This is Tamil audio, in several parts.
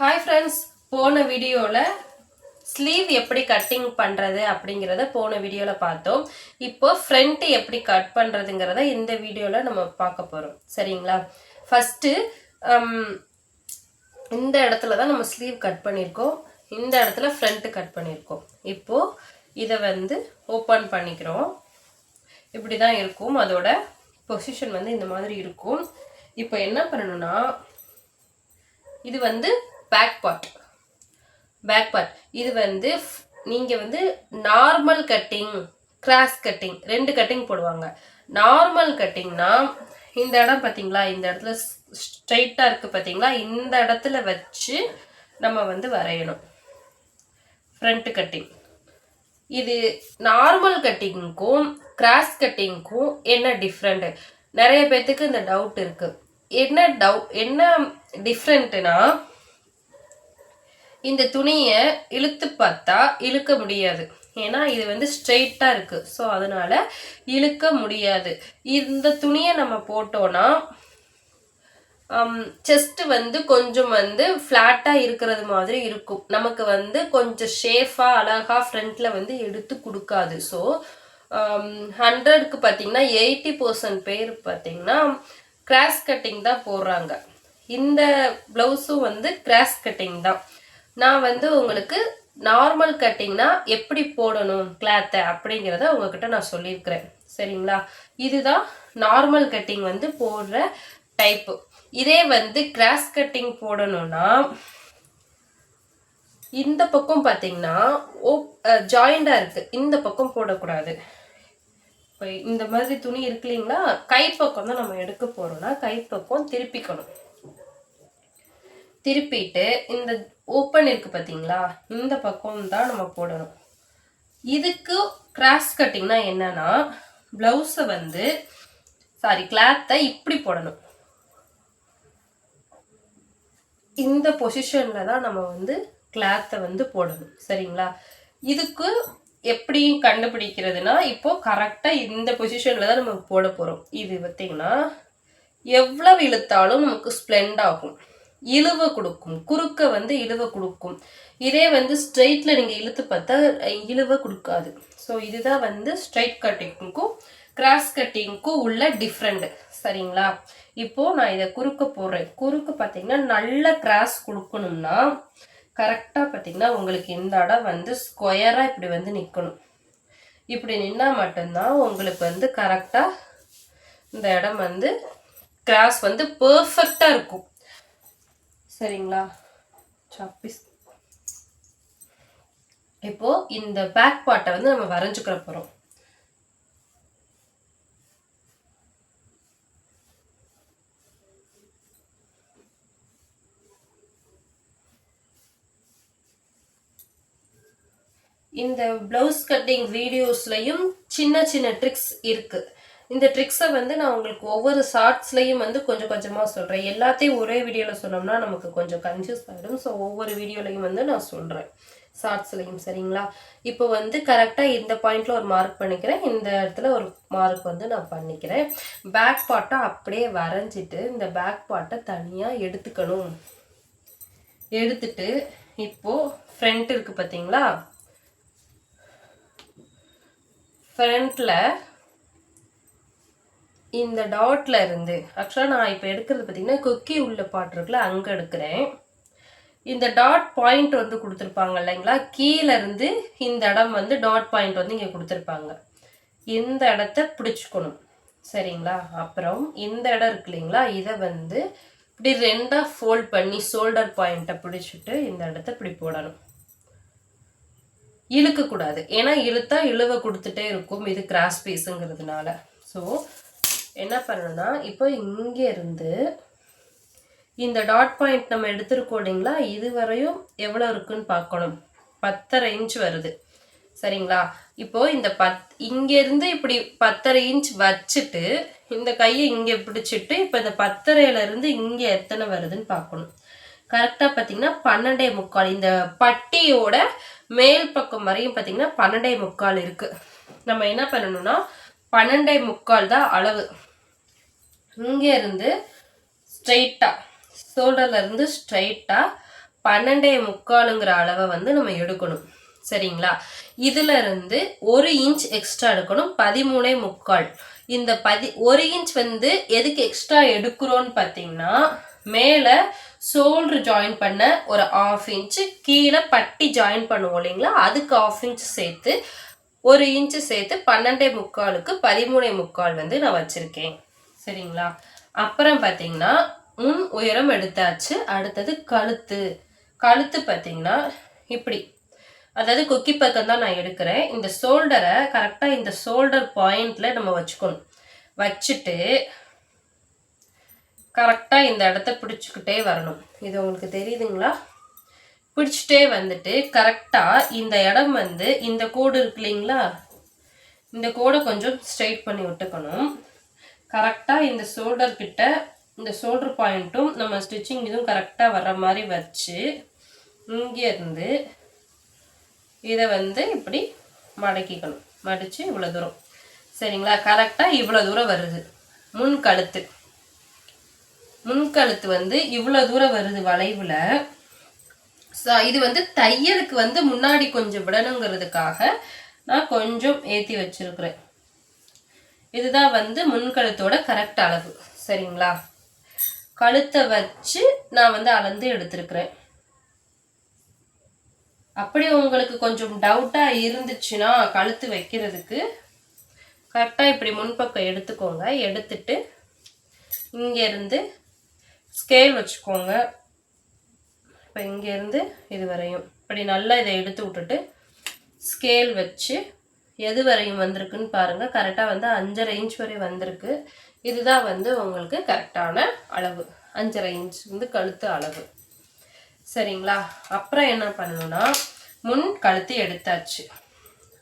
ஹாய் ஃப்ரெண்ட்ஸ் போன வீடியோவில் ஸ்லீவ் எப்படி கட்டிங் பண்ணுறது அப்படிங்கிறத போன வீடியோவில் பார்த்தோம். இப்போ ஃப்ரண்ட்டு எப்படி கட் பண்ணுறதுங்கிறத இந்த வீடியோவில் நம்ம பார்க்க போகிறோம் சரிங்களா? ஃபஸ்ட்டு um, இந்த இடத்துல தான் நம்ம ஸ்லீவ் கட் பண்ணியிருக்கோம். இந்த இடத்துல ஃப்ரண்ட்டு கட் பண்ணியிருக்கோம். இப்போது இதை வந்து ஓப்பன் பண்ணிக்கிறோம். இப்படி தான் இருக்கும். அதோட பொசிஷன் வந்து இந்த மாதிரி இருக்கும். இப்போ என்ன பண்ணணும்னா இது வந்து பேக் பார்ட் பேக் பார்ட் இது வந்து நீங்கள் வந்து நார்மல் கட்டிங் கிராஸ் கட்டிங் ரெண்டு கட்டிங் போடுவாங்க. நார்மல் கட்டிங்னா இந்த இடம் பார்த்தீங்களா இந்த இடத்துல ஸ்ட்ரைட்டாக இருக்குது பார்த்தீங்களா இந்த இடத்துல வச்சு நம்ம வந்து வரையணும். ஃப்ரண்ட் கட்டிங் இது நார்மல் கட்டிங்க்கும் கிராஸ் கட்டிங்க்கும் என்ன டிஃப்ரெண்ட்டு நிறைய பேர்த்துக்கு இந்த டவுட் இருக்குது என்ன டவுட் என்ன டிஃப்ரெண்ட்டுன்னா இந்த துணியை இழுத்து பார்த்தா இழுக்க முடியாது. ஏன்னா இது வந்து ஸ்ட்ரெயிட்டாக இருக்குது ஸோ அதனால் இழுக்க முடியாது. இந்த துணியை நம்ம போட்டோன்னா செஸ்ட் வந்து கொஞ்சம் வந்து ஃப்ளாட்டாக இருக்கிறது மாதிரி இருக்கும். நமக்கு வந்து கொஞ்சம் ஷேஃபாக அழகாக ஃப்ரண்ட்டில் வந்து எடுத்து கொடுக்காது. ஸோ ஹண்ட்ரடுக்கு பார்த்தீங்கன்னா எயிட்டி பர்சன்ட் பேர் பார்த்தீங்கன்னா கிராஸ் கட்டிங் தான் போடுறாங்க. இந்த ப்ளவுஸும் வந்து கிராஸ் கட்டிங் தான். நான் வந்து உங்களுக்கு நார்மல் கட்டிங்னா எப்படி போடணும் கிளாத்தை அப்படிங்கிறத உங்ககிட்ட நான் சொல்லியிருக்கிறேன். சரிங்களா? இதுதான் நார்மல் கட்டிங் வந்து போடுற டைப்பு இதே வந்து கிராஸ் கட்டிங் போடணும்னா இந்த பக்கம் பார்த்தீங்கன்னா ஓப் ஜாயிண்டாக இருக்கு. இந்த பக்கம் போடக்கூடாது. இப்போ இந்த மாதிரி துணி இருக்கு இல்லைங்களா? கைப்பக்கம் தான் நம்ம எடுக்க போறோம்னா கைப்பக்கம் திருப்பிக்கணும். திருப்பிட்டு இந்த ஓப்பன் இருக்கு பார்த்தீங்களா இந்த பக்கம் தான் நம்ம போடணும். இதுக்கு கிராஸ் கட்டிங்னா என்னன்னா ப்ளவுஸை வந்து சாரி கிளாத்தை இப்படி போடணும். இந்த பொசிஷனில் தான் நம்ம வந்து கிளாத்தை வந்து போடணும். சரிங்களா? இதுக்கு எப்படி கண்டுபிடிக்கிறதுனா இப்போ கரெக்டாக இந்த பொசிஷனில் தான் நம்ம போட போகிறோம் இது பார்த்தீங்கன்னா எவ்வளவு இழுத்தாலும் நமக்கு ஸ்ப்ளெண்ட் ஆகும். இழுவை கொடுக்கும். குறுக்க வந்து இழுவை கொடுக்கும். இதே வந்து ஸ்ட்ரெயிட்டில் நீங்கள் இழுத்து பார்த்தா இழுவை கொடுக்காது. ஸோ இதுதான் வந்து ஸ்ட்ரைட் கட்டிங்க்கும் கிராஸ் கட்டிங்க்கும் உள்ள டிஃப்ரெண்ட் சரிங்களா? இப்போ நான் இதை குறுக்க போடுறேன். குறுக்கு பார்த்தீங்கன்னா நல்ல கிராஸ் கொடுக்கணும்னா கரெக்டாக பார்த்தீங்கன்னா உங்களுக்கு இந்த இடம் வந்து ஸ்கொயராக இப்படி வந்து நிற்கணும் இப்படி நின்னால் மட்டும்தான் உங்களுக்கு வந்து கரெக்டாக இந்த இடம் வந்து கிராஸ் வந்து பர்ஃபெக்டாக இருக்கும். சரிங்களா? சாப்பிஸ். இப்போ இந்த பேக் பார்ட்டை வந்து நம்ம வரைஞ்சுக்கிற போகிறோம் இந்த ப்ளவுஸ் கட்டிங் வீடியோஸ்லையும் சின்ன சின்ன ட்ரிக்ஸ் இருக்கு. இந்த ட்ரிக்ஸை வந்து நான் உங்களுக்கு ஒவ்வொரு ஷார்ட்ஸ்லையும் வந்து கொஞ்சம் கொஞ்சமாக சொல்கிறேன் எல்லாத்தையும் ஒரே வீடியோவில் சொன்னோம்னா நமக்கு கொஞ்சம் கன்ஃபியூஸ் ஆகிடும் ஸோ ஒவ்வொரு வீடியோலையும் வந்து நான் சொல்கிறேன் ஷார்ட்ஸ்லையும் சரிங்களா? இப்போ வந்து கரெக்டாக இந்த பாயிண்டில் ஒரு மார்க் பண்ணிக்கிறேன். இந்த இடத்துல ஒரு மார்க் வந்து நான் பண்ணிக்கிறேன். பேக் பாட்டை அப்படியே வரைஞ்சிட்டு இந்த பேக் பாட்டை தனியாக எடுத்துக்கணும். எடுத்துட்டு இப்போது ஃப்ரண்ட் இருக்குது பார்த்தீங்களா ஃப்ரண்ட்டில் இந்த டாட்ல இருந்து ஆக்சுவலாக நான் இப்போ எடுக்கிறது பார்த்தீங்கன்னா கொக்கி உள்ள பாட்டு இருக்குல்ல அங்கே எடுக்கிறேன். இந்த டாட் பாயிண்ட் வந்து கொடுத்துருப்பாங்க இல்லைங்களா? கீழே இருந்து இந்த இடம் வந்து டாட் பாயிண்ட் வந்து இங்கே கொடுத்துருப்பாங்க. இந்த இடத்த பிடிச்சிக்கணும். சரிங்களா? அப்புறம் இந்த இடம் இருக்கு இல்லைங்களா? இதை வந்து இப்படி ரெண்டாக ஃபோல்ட் பண்ணி ஷோல்டர் பாயிண்ட்டை பிடிச்சிட்டு இந்த இடத்த இப்படி போடணும். இழுக்கக்கூடாது. ஏன்னா இழுத்தா இழுவை கொடுத்துட்டே இருக்கும். இது கிராஸ் பீஸுங்கிறதுனால ஸோ என்ன பண்ணணும்னா இப்போ இங்கேருந்து இந்த டாட் பாயிண்ட் நம்ம எடுத்துருக்கோம் இல்லைங்களா இது வரையும் எவ்வளோ இருக்குன்னு பார்க்கணும். பத்தரை இன்ச் வருது. சரிங்களா? இப்போ இந்த பத் இங்கேருந்து இப்படி பத்தரை இன்ச் வச்சுட்டு இந்த கையை இங்கே பிடிச்சிட்டு இப்போ இந்த பத்தரையிலேருந்து இங்கே எத்தனை வருதுன்னு பார்க்கணும். கரெக்டாக பார்த்தீங்கன்னா பன்னெண்டே முக்கால் இந்த பட்டியோட மேல் பக்கம் வரையும் பார்த்தீங்கன்னா பன்னெண்டே முக்கால் இருக்கு. நம்ம என்ன பண்ணணும்னா பன்னெண்டே முக்கால் தான் அளவு. இங்கேருந்து ஸ்ட்ரைட்டாக ஷோல்டர்லேருந்து ஸ்ட்ரைட்டாக பன்னெண்டே முக்காலுங்கிற அளவை வந்து நம்ம எடுக்கணும். சரிங்களா? இதுல இருந்து ஒரு இன்ச் எக்ஸ்ட்ரா எடுக்கணும் பதிமூணே முக்கால். இந்த பதி ஒரு இன்ச் வந்து எதுக்கு எக்ஸ்ட்ரா எடுக்கிறோன்னு பார்த்தீங்கன்னா மேலே ஷோல்டர் ஜாயின் பண்ண ஒரு ஆஃப் இன்ச்சு கீழே பட்டி ஜாயின் பண்ணுவோம் இல்லைங்களா? அதுக்கு ஆஃப் இன்ச் சேர்த்து ஒரு இன்ச்சு சேர்த்து பன்னெண்டே முக்காலுக்கு பதிமூணே முக்கால் வந்து நான் வச்சுருக்கேன். சரிங்களா? அப்புறம் பார்த்தீங்கன்னா முன் உயரம் எடுத்தாச்சு. அடுத்தது கழுத்து. கழுத்து பார்த்தீங்கன்னா இப்படி. அதாவது கொக்கி பக்கம் தான் நான் எடுக்கிறேன். இந்த ஷோல்டரை கரெக்டாக இந்த ஷோல்டர் பாயிண்டில் நம்ம வச்சுக்கணும். வச்சுட்டு கரெக்டாக இந்த இடத்த பிடிச்சிக்கிட்டே வரணும். இது உங்களுக்கு தெரியுதுங்களா? பிடிச்சிட்டே வந்துட்டு கரெக்டாக இந்த இடம் வந்து இந்த கோடு இருக்கு இல்லைங்களா? இந்த கோடை கொஞ்சம் ஸ்ட்ரைட் பண்ணி விட்டுக்கணும். கரெக்டாக இந்த ஷோல்டர் கிட்ட இந்த ஷோல்டர் பாயிண்ட்டும் நம்ம ஸ்டிச்சிங் இதுவும் கரெக்டாக வர்ற மாதிரி வச்சு இங்கேருந்து இதை வந்து இப்படி மடக்கிக்கணும். மடித்து இவ்வளோ தூரம். சரிங்களா? கரெக்டாக இவ்வளோ தூரம் வருது. முன் கழுத்து. முன்கழுத்து வந்து இவ்வளோ தூரம் வருது வளைவில். இது வந்து தையலுக்கு வந்து முன்னாடி கொஞ்சம் விடணுங்கிறதுக்காக நான் கொஞ்சம் ஏற்றி வச்சிருக்கிறேன். இதுதான் வந்து முன்கழுத்தோட கரெக்ட் அளவு. சரிங்களா? கழுத்தை வச்சு நான் வந்து அளந்து எடுத்திருக்கிறேன். அப்படி உங்களுக்கு கொஞ்சம் டவுட்டாக இருந்துச்சுன்னா கழுத்து வைக்கிறதுக்கு கரெக்டாக இப்படி முன்பக்கம் எடுத்துக்கோங்க. எடுத்துட்டு இங்கேருந்து ஸ்கேல் வச்சுக்கோங்க. இப்போ இங்கேருந்து இது வரையும். இப்படி நல்லா இதை எடுத்து விட்டுட்டு ஸ்கேல் வச்சு எது வரையும் வந்திருக்குன்னு பாருங்கள் கரெக்டாக வந்து அஞ்சரை இன்ச் வரை வந்திருக்கு. இதுதான் வந்து உங்களுக்கு கரெக்டான அளவு. அஞ்சரை இன்ச் வந்து கழுத்து அளவு. சரிங்களா? அப்புறம் என்ன பண்ணணும்னா முன் கழுத்து எடுத்தாச்சு.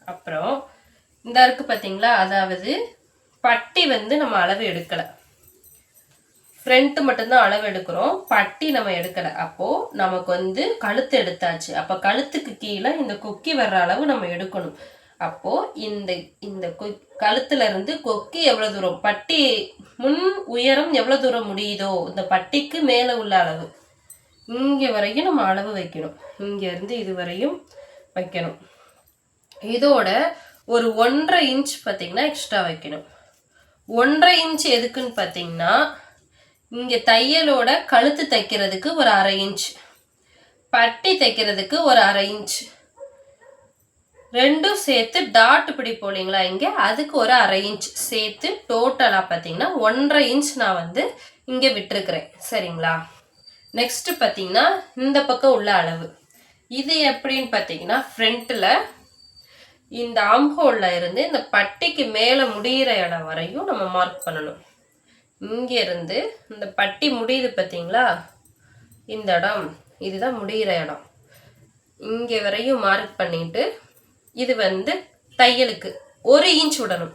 அப்புறம் இந்த இருக்கு பார்த்தீங்களா அதாவது பட்டி வந்து நம்ம அளவு எடுக்கலை. ஃப்ரண்ட்டு மட்டும்தான் அளவு எடுக்கிறோம். பட்டி நம்ம எடுக்கலை. அப்போது நமக்கு வந்து கழுத்து எடுத்தாச்சு. அப்போ கழுத்துக்கு கீழே இந்த கொக்கி வர்ற அளவு நம்ம எடுக்கணும். அப்போது இந்த இந்த கழுத்துல இருந்து கொக்கி எவ்வளோ தூரம் பட்டி முன் உயரம் எவ்வளோ தூரம் முடியுதோ இந்த பட்டிக்கு மேலே உள்ள அளவு. இங்கே வரையும் நம்ம அளவு வைக்கணும். இங்கேருந்து இது வரையும் வைக்கணும். இதோட ஒரு ஒன்றரை இன்ச் பார்த்தீங்கன்னா எக்ஸ்ட்ரா வைக்கணும். ஒன்றரை இன்ச் எதுக்குன்னு பார்த்தீங்கன்னா இங்கே தையலோட கழுத்து தைக்கிறதுக்கு ஒரு அரை இன்ச் பட்டி தைக்கிறதுக்கு ஒரு அரை இன்ச். ரெண்டும் சேர்த்து டாட் பிடிப்போம் இல்லைங்களா இங்கே? அதுக்கு ஒரு அரை இன்ச் சேர்த்து டோட்டலாக பார்த்தீங்கன்னா ஒன்றரை இன்ச் நான் வந்து இங்கே விட்டுருக்குறேன். சரிங்களா? நெக்ஸ்ட்டு பார்த்தீங்கன்னா இந்த பக்கம் உள்ள அளவு. இது எப்படின்னு பார்த்தீங்கன்னா ஃப்ரண்ட்டில் இந்த ஆம்ஹோலில் இருந்து இந்த பட்டிக்கு மேலே முடிகிற இடம் வரையும் நம்ம மார்க் பண்ணணும். இங்கேருந்து இந்த பட்டி முடியுது பார்த்தீங்களா இந்த இடம் இதுதான் முடிகிற இடம். இங்கே வரையும் மார்க் பண்ணிட்டு இது வந்து தையலுக்கு ஒரு இன்ச் விடணும்.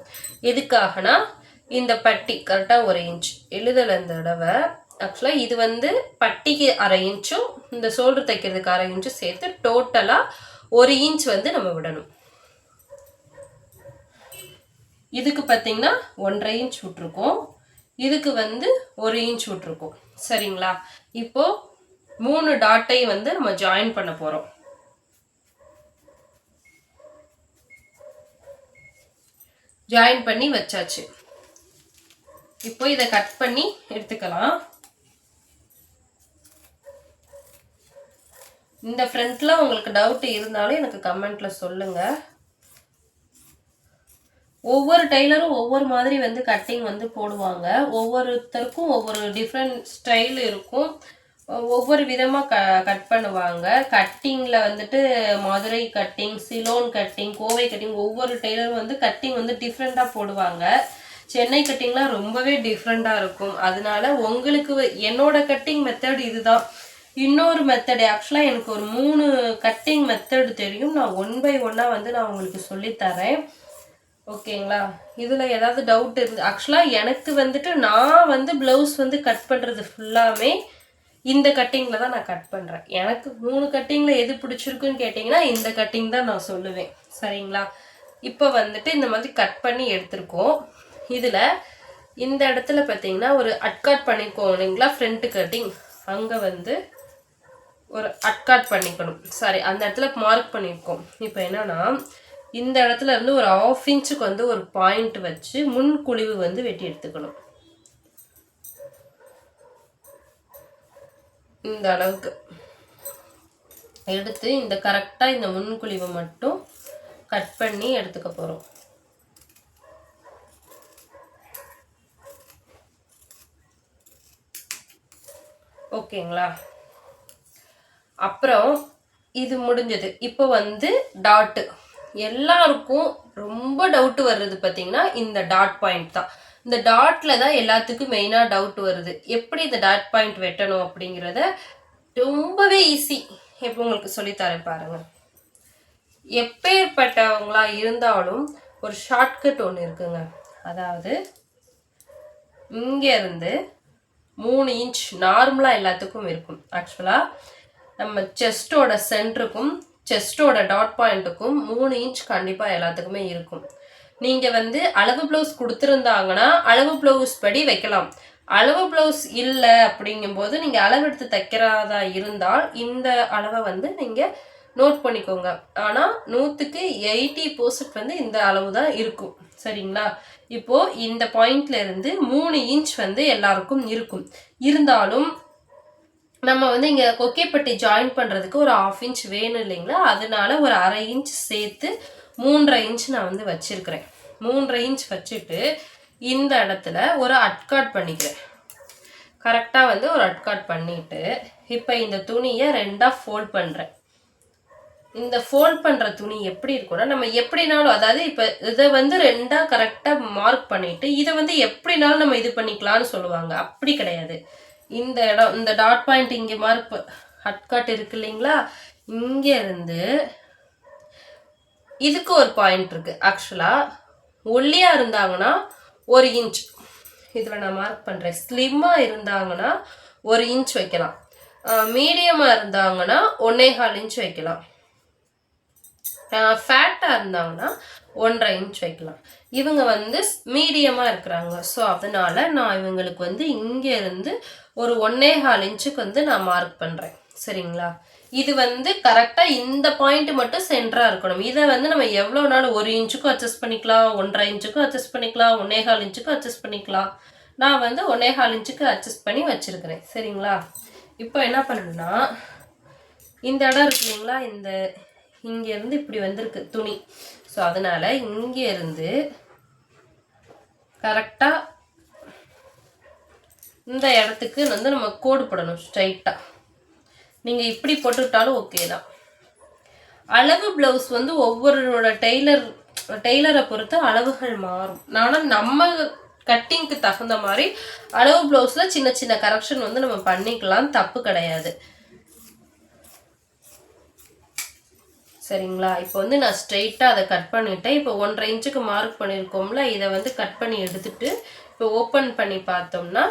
எதுக்காகனா இந்த பட்டி கரெக்டாக ஒரு இன்ச். எழுதலை இந்த தடவை. ஆக்சுவலாக இது வந்து பட்டிக்கு அரை இன்ச்சும் இந்த சோல்டர் தைக்கிறதுக்கு அரை இன்ச்சும் சேர்த்து டோட்டலாக ஒரு இன்ச் வந்து நம்ம விடணும். இதுக்கு பார்த்தீங்கன்னா ஒன்றரை இன்ச் விட்ருக்கோம் இதுக்கு வந்து ஒரு இன்ச் விட்ருக்கோம் சரிங்களா? இப்போது மூணு டாட்டையும் வந்து நம்ம ஜாயின் பண்ண போகிறோம் ஜாயின் பண்ணி வச்சாச்சு. இப்போ இதை கட் பண்ணி எடுத்துக்கலாம். இந்த ஃப்ரண்ட்ல உங்களுக்கு டவுட் இருந்தாலும் எனக்கு கமெண்ட்ல சொல்லுங்க. ஒவ்வொரு டெய்லரும் ஒவ்வொரு மாதிரி வந்து கட்டிங் வந்து போடுவாங்க. ஒவ்வொருத்தருக்கும் ஒவ்வொரு டிஃப்ரெண்ட் ஸ்டைல் இருக்கும். ஒவ்வொரு விதமாக க கட் பண்ணுவாங்க. கட்டிங்கில் வந்துட்டு Madurai cutting Ceylon cutting Kovai cutting ஒவ்வொரு டெய்லரும் வந்து கட்டிங் வந்து டிஃப்ரெண்ட்டாக போடுவாங்க. சென்னை கட்டிங்லாம் ரொம்பவே டிஃப்ரெண்ட்டாக இருக்கும். அதனால உங்களுக்கு என்னோட கட்டிங் மெத்தட் இதுதான். இன்னொரு மெத்தடு ஆக்சுவலாக எனக்கு ஒரு மூணு கட்டிங் மெத்தடு தெரியும். நான் ஒன் பை ஒன்னாக வந்து நான் உங்களுக்கு சொல்லித்தரேன் ஓகேங்களா? இதில் ஏதாவது டவுட் இருந்து ஆக்சுவலாக எனக்கு வந்துட்டு நான் வந்து ப்ளவுஸ் வந்து கட் பண்ணுறது ஃபுல்லாமே இந்த கட்டிங்கில் தான் நான் கட் பண்ணுறேன் எனக்கு மூணு கட்டிங்கில் எது பிடிச்சிருக்குன்னு கேட்டிங்கன்னா இந்த கட்டிங் தான் நான் சொல்லுவேன். சரிங்களா? இப்போ வந்துட்டு இந்த மாதிரி கட் பண்ணி எடுத்திருக்கோம். இதில் இந்த இடத்துல பார்த்தீங்கன்னா ஒரு அட்காட் பண்ணிக்கோம் இல்லைங்களா? ஃப்ரண்ட் கட்டிங் அங்கே வந்து ஒரு அட்காட் பண்ணிக்கணும். சாரி அந்த இடத்துல மார்க் பண்ணியிருக்கோம் இப்போ என்னன்னா இந்த இடத்துல இருந்து ஒரு ஆஃப் இன்ச்சுக்கு வந்து ஒரு பாயிண்ட் வச்சு முன் குழிவு வந்து வெட்டி எடுத்துக்கணும். இந்த அளவுக்கு. எடுத்து இந்த கரெக்டாக இந்த முன்குழிவை மட்டும் கட் பண்ணி எடுத்துக்க போகிறோம் ஓகேங்களா? அப்புறம் இது முடிஞ்சது. இப்போ வந்து டாட்டு எல்லாருக்கும் ரொம்ப டவுட்டு வர்றது பார்த்தீங்கன்னா இந்த டாட் பாயிண்ட் தான். இந்த டாட்ல தான் எல்லாத்துக்கும் மெயினாக டவுட் வருது. எப்படி இந்த டாட் பாயிண்ட் வெட்டணும் அப்படிங்கிறத ரொம்பவே ஈஸி இப்போ உங்களுக்கு சொல்லித்தரேன் பாருங்கள் எப்பேற்பட்டவங்களா இருந்தாலும் ஒரு ஷார்ட்கட் ஒன்று இருக்குங்க. அதாவது இங்கேருந்து மூணு இன்ச் நார்மலாக எல்லாத்துக்கும் இருக்கும். ஆக்சுவலாக நம்ம செஸ்ட்டோட சென்டருக்கும் செஸ்ட்டோட டாட் பாயிண்ட்டுக்கும் மூணு இன்ச் கண்டிப்பாக எல்லாத்துக்குமே இருக்கும். நீங்கள் வந்து அளவு ப்ளவுஸ் கொடுத்துருந்தாங்கன்னா அளவு ப்ளவுஸ் படி வைக்கலாம். அளவு ப்ளவுஸ் இல்லை அப்படிங்கும்போது நீங்கள் அளவெடுத்து தைக்கிறதா இருந்தால் இந்த அளவை வந்து நீங்கள் நோட் பண்ணிக்கோங்க. ஆனால் நூற்றுக்கு எயிட்டி பர்சன்ட் வந்து இந்த அளவு தான் இருக்கும். சரிங்களா? இப்போது இந்த பாயிண்ட்ல இருந்து மூணு இன்ச் வந்து எல்லாருக்கும் இருக்கும். இருந்தாலும் நம்ம வந்து இங்கே கொக்கைப்பட்டி ஜாயின் பண்ணுறதுக்கு ஒரு ஆஃப் இன்ச் வேணும் இல்லைங்களா? அதனால ஒரு அரை இன்ச் சேர்த்து மூன்றரை இன்ச் நான் வந்து வச்சுருக்கிறேன். மூணு இன்ச் வச்சுட்டு இந்த இடத்துல ஒரு அட்காட் பண்ணிக்கிறேன். கரெக்டாக வந்து ஒரு அட்காட் பண்ணிவிட்டு இப்போ இந்த துணியை ரெண்டாக ஃபோல்ட் பண்ணுறேன் இந்த ஃபோல்ட் பண்ணுற துணி எப்படி இருக்கும்னா நம்ம எப்படினாலும் அதாவது இப்போ இதை வந்து ரெண்டாக கரெக்டாக மார்க் பண்ணிவிட்டு இதை வந்து எப்படினாலும் நம்ம இது பண்ணிக்கலாம்னு சொல்லுவாங்க. அப்படி கிடையாது. இந்த இடம் இந்த டாட் பாயிண்ட் இங்கே மார்க் ஹட்காட் இருக்கு இல்லைங்களா? இங்கே இருந்து இதுக்கு ஒரு பாயிண்ட் இருக்குது ஆக்சுவலாக ஒல்லியாக இருந்தாங்கன்னா ஒரு இன்ச் இதில் நான் மார்க் பண்ணுறேன் ஸ்லிம்மாக இருந்தாங்கன்னா ஒரு இன்ச் வைக்கலாம். மீடியமாக இருந்தாங்கன்னா ஒன்னே கால் இன்ச் வைக்கலாம். ஃபேட்டாக இருந்தாங்கன்னா ஒன்றரை இன்ச் வைக்கலாம். இவங்க வந்து மீடியமாக இருக்கிறாங்க. ஸோ அதனால நான் இவங்களுக்கு வந்து இங்கே இருந்து ஒரு ஒன்றே கால் இன்ச்சுக்கு வந்து நான் மார்க் பண்ணுறேன் சரிங்களா? இது வந்து கரெக்டாக இந்த பாயிண்ட் மட்டும் சென்டராக இருக்கணும். இதை வந்து நம்ம எவ்வளோ நாள் ஒரு இன்ச்சுக்கும் அட்ஜஸ்ட் பண்ணிக்கலாம் ஒன்றரை இன்ச்சுக்கும் அட்ஜஸ்ட் பண்ணிக்கலாம் ஒன்னே கால் இன்ச்சுக்கும் அட்ஜஸ்ட் பண்ணிக்கலாம். நான் வந்து ஒன்னே கால் இன்ச்சுக்கு அட்ஜஸ்ட் பண்ணி வச்சுருக்கிறேன். சரிங்களா? இப்போ என்ன பண்ணணும்னா இந்த இடம் இருக்கு இல்லைங்களா? இந்த இங்கேருந்து இப்படி வந்திருக்கு துணி. ஸோ அதனால் இங்கேருந்து கரெக்டாக இந்த இடத்துக்கு வந்து நம்ம கோடு போடணும் ஸ்ட்ரைட்டாக நீங்கள் இப்படி போட்டுவிட்டாலும் ஓகே தான். அளவு ப்ளவுஸ் வந்து ஒவ்வொருவரோட டெய்லர் டெய்லரை பொறுத்து அளவுகள் மாறும். ஆனால் நம்ம கட்டிங்க்கு தகுந்த மாதிரி அளவு ப்ளவுஸில் சின்ன சின்ன கரெக்ஷன் வந்து நம்ம பண்ணிக்கலாம். தப்பு கிடையாது. சரிங்களா? இப்போ வந்து நான் ஸ்ட்ரெயிட்டாக அதை கட் பண்ணிட்டேன். இப்போ ஒன்றரை இன்ச்சுக்கு மார்க் பண்ணியிருக்கோம்ல இதை வந்து கட் பண்ணி எடுத்துட்டு இப்போ ஓப்பன் பண்ணி பார்த்தோம்னா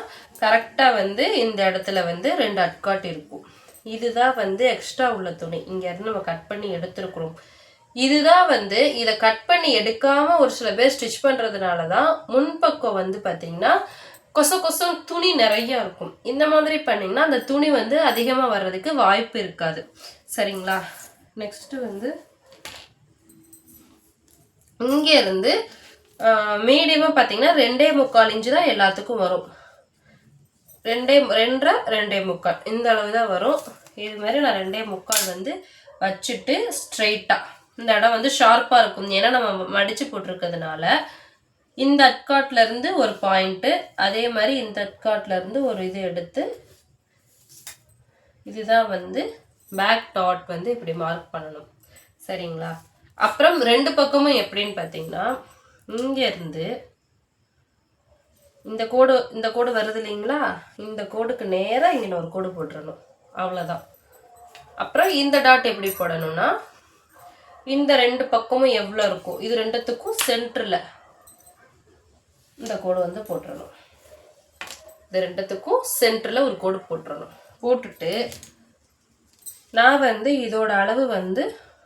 கரெக்டாக வந்து இந்த இடத்துல வந்து ரெண்டு அட்காட் இருக்கும். இதுதான் வந்து எக்ஸ்ட்ரா உள்ள துணி. இங்கேருந்து நம்ம கட் பண்ணி எடுத்துருக்குறோம். இதுதான் வந்து இதை கட் பண்ணி எடுக்காம ஒரு சில பேர் ஸ்டிச் பண்ணுறதுனால தான் முன்பக்கம் வந்து பார்த்தீங்கன்னா கொச கொசம் துணி நிறையா இருக்கும். இந்த மாதிரி பண்ணிங்கன்னா அந்த துணி வந்து அதிகமாக வர்றதுக்கு வாய்ப்பு இருக்காது. சரிங்களா? நெக்ஸ்ட்டு வந்து இங்கே இருந்து மீடியமாக பார்த்தீங்கன்னா ரெண்டே முக்கால் இன்ச்சு தான் எல்லாத்துக்கும் வரும். ரெண்டே ரெண்டரை ரெண்டே முக்கால். இந்த அளவு தான் வரும். இது மாதிரி நான் ரெண்டே முக்கால் வந்து வச்சுட்டு ஸ்ட்ரெயிட்டாக இந்த இடம் வந்து ஷார்ப்பாக இருக்கும். ஏன்னா நம்ம மடித்து போட்டிருக்கிறதுனால இந்த அட்காட்லேருந்து ஒரு பாயிண்ட்டு அதே மாதிரி இந்த அட்காட்லேருந்து ஒரு இது எடுத்து இதுதான் வந்து பேக் டாட் வந்து இப்படி மார்க் பண்ணணும். சரிங்களா? அப்புறம் ரெண்டு பக்கமும் எப்படின்னு பார்த்தீங்கன்னா இங்கேருந்து இந்த கோடு இந்த கோடு வருது இல்லைங்களா? இந்த கோடுக்கு நேராக இங்கே ஒரு கோடு போட்டுறணும். அவ்வளோதான் அப்புறம் இந்த டாட் எப்படி போடணும்னா இந்த ரெண்டு பக்கமும் எவ்வளோ இருக்கும் இது ரெண்டுத்துக்கும் சென்டரில் இந்த கோடு வந்து போட்டுறணும். இது ரெண்டுத்துக்கும் சென்டரில் ஒரு கோடு போட்டுடணும் போட்டுட்டு நான் வந்து இதோட அளவு வந்து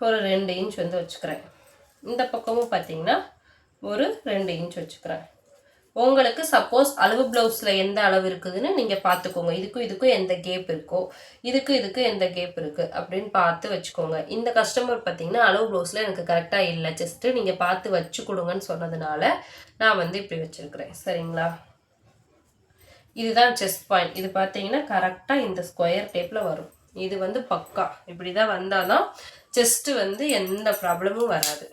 ஒரு ரெண்டு இன்ச் வந்து வச்சுக்கிறேன். இந்த பக்கமும் பார்த்தீங்கன்னா ஒரு ரெண்டு இன்ச் வச்சுக்கிறேன். உங்களுக்கு சப்போஸ் அளவு ப்ளவுஸில் எந்த அளவு இருக்குதுன்னு நீங்கள் பார்த்துக்கோங்க. இதுக்கும் இதுக்கும் எந்த கேப் இருக்கோ இதுக்கு இதுக்கு எந்த கேப் இருக்குது அப்படின்னு பார்த்து வச்சுக்கோங்க. இந்த கஸ்டமர் பார்த்தீங்கன்னா அளவு ப்ளவுஸில் எனக்கு கரெக்டாக இல்லை. ஜஸ்ட்டு நீங்கள் பார்த்து வச்சு கொடுங்கன்னு சொன்னதுனால நான் வந்து இப்படி வச்சுருக்கிறேன். சரிங்களா? இதுதான் செஸ்ட் பாயிண்ட் இது பார்த்தீங்கன்னா கரெக்டாக இந்த ஸ்கொயர் டேப்பில் வரும். இது வந்து பக்கா. இப்படி தான் வந்தால் தான் செஸ்ட்டு வந்து எந்த ப்ராப்ளமும் வராது.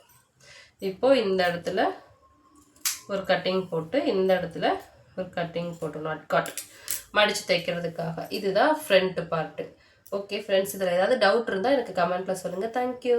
இப்போது இந்த இடத்துல ஒரு கட்டிங் போட்டு இந்த இடத்துல ஒரு கட்டிங் போட்டு நாட் காட் மடித்து தைக்கிறதுக்காக. இதுதான் ஃப்ரண்ட்டு பார்ட்டு ஓகே ஃப்ரெண்ட்ஸ் இதில் ஏதாவது டவுட் இருந்தால் எனக்கு கமெண்ட்டில் சொல்லுங்கள் தேங்க்யூ